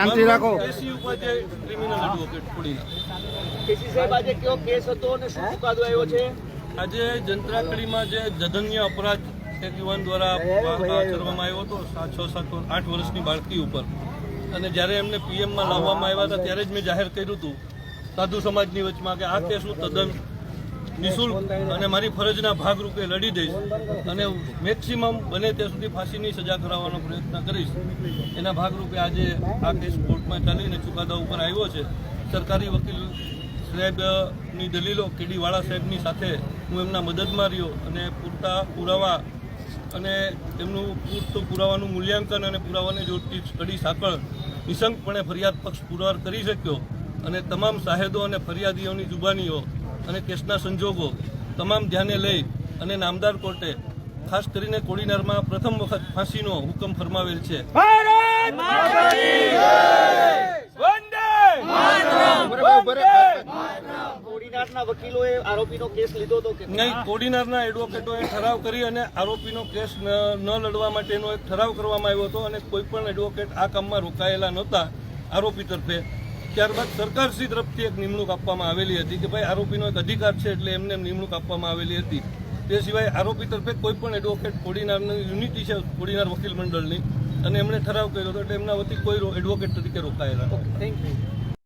શાંતિ રાખો. KC Upadhyay criminal advocate ખોડીના. KC સાહેબ આજે કયો કેસ હતો અને શું ચુકાદો આવ્યો છે? આજે જંત્રાકડીમાં જે જધન્ય અપરાધ એક યુવાન દ્વારા આચરવામાં આવ્યો હતો સાત છ સાત આઠ વર્ષની બાળકી ઉપર. અને જ્યારે એમને પીએમમાં લાવવામાં આવ્યા હતા ત્યારે જ મેં જાહેર કર્યું હતું સાધુ સમાજની વચમાં કે આ કેસ હું તદ્દન નિઃશુલ્ક અને મારી ફરજના ભાગરૂપે લડી દઈશ અને મેક્સિમમ બને ત્યાં સુધી ફાંસીની સજા કરાવવાનો પ્રયત્ન કરીશ. એના ભાગરૂપે આજે આ કેસ કોર્ટમાં ચાલીને ચુકાદા ઉપર આવ્યો છે. સરકારી વકીલ સાહેબની દલીલો કેડીવાળા સાહેબની સાથે હું એમના મદદમાં રહ્યો અને પૂરતા પુરાવા અને તેમનું પૂરતું પુરાવાનું મૂલ્યાંકન અને પુરાવાને જોડતી કડી સાંકળ નિશંકપણે ફરિયાદ પક્ષ પુરવાર કરી શક્યો અને તમામ સાહેદો અને ફરિયાદીઓની જુબાનીઓ અને કેસના સંજોગો તમામ ધ્યાને લઈ અને નામદાર કોર્ટે ખાસ કરીને કોડીનારમાં પ્રથમ વખત ફાંસીનો હુકમ ફરમાવેલ છે. કોડીનારના વકીલોએ આરોપીનો કેસ લીધો હતો કે નહીં કોડીનારના એડવોકેટોએ ઠરાવ કરી અને આરોપીનો કેસ ન ન લડવા માટેનો એક ઠરાવ કરવામાં આવ્યો હતો અને કોઈ પણ એડવોકેટ આ કામમાં રોકાયેલા નહોતા આરોપી તરફે. ત્યારબાદ સરકારશ્રી તરફથી એક નિમણૂક આપવામાં આવેલી હતી કે ભાઈ આરોપીનો એક અધિકાર છે એટલે એમને નિમણૂક આપવામાં આવેલી હતી તે સિવાય આરોપી તરફે કોઈ પણ એડવોકેટ કોડીનારની યુનિટી છે કોડીનાર વકીલ મંડળની અને એમણે ઠરાવ કર્યો હતો એટલે એમના વતી કોઈ એડવોકેટ તરીકે રોકાયેલા. Thank you